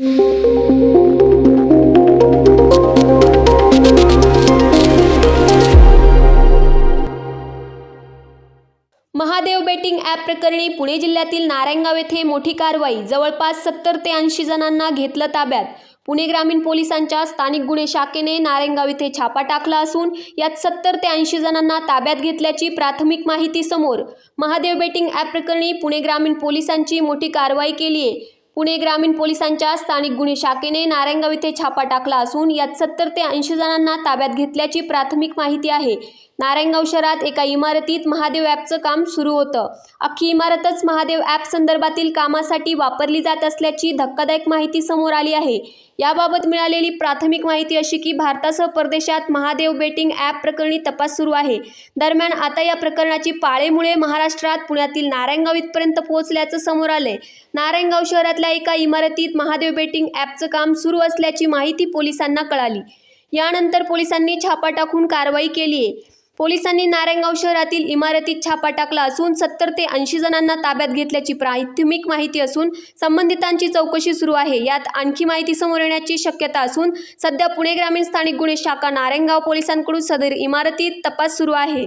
Mahadev betting app प्रकरणी पुणे जिल्ह्यातील नारायणगाव येथे मोठी कारवाई. जवळपास सत्तर ते ऐंशी जणांना घेतलं ताब्यात. पुणे ग्रामीण पोलिसांच्या स्थानिक गुन्हे शाखेने नारायणगाव येथे छापा टाकला असून यात सत्तर ते ऐंशी जणांना ताब्यात घेतल्याची प्राथमिक माहिती समोर. महादेव बेटिंग ॲप प्रकरणी पुणे ग्रामीण पोलिसांची मोठी कारवाई केली आहे पुणे ग्रामीण पोलिसांच्या स्थानिक गुन्हे शाखेने नारायणगाव येथे छापा टाकला असून यात सत्तर ते ऐंशी जणांना ताब्यात घेतल्याची प्राथमिक माहिती आहे. नारायणगाव शहरात एका इमारतीत महादेव ॲपचं काम सुरू होतं. अख्खी इमारतच महादेव ॲप संदर्भातील कामासाठी वापरली जात असल्याची धक्कादायक माहिती समोर आली आहे. याबाबत मिळालेली प्राथमिक माहिती अशी की भारतासह परदेशात महादेव बेटिंग ॲप प्रकरणी तपास सुरू आहे. दरम्यान आता या प्रकरणाची पाळेमुळे महाराष्ट्रात पुण्यातील नारायणगाव इथपर्यंत पोहोचल्याचं समोर आलंय. नारायणगाव शहरातल्या एका इमारतीत महादेव बेटिंग ॲपचं काम सुरू असल्याची माहिती पोलिसांना कळाली. यानंतर पोलिसांनी छापा टाकून कारवाई केली आहे. पोलिसांनी नारायणगाव शहरातील इमारतीत छापा टाकला असून सत्तर ते ऐंशी जणांना ताब्यात घेतल्याची प्राथमिक माहिती असून संबंधितांची चौकशी सुरू आहे. यात आणखी माहिती समोर येण्याची शक्यता असून सध्या पुणे ग्रामीण स्थानिक गुन्हे शाखा नारायणगाव पोलिसांकडून सदर इमारतीत तपास सुरू आहे.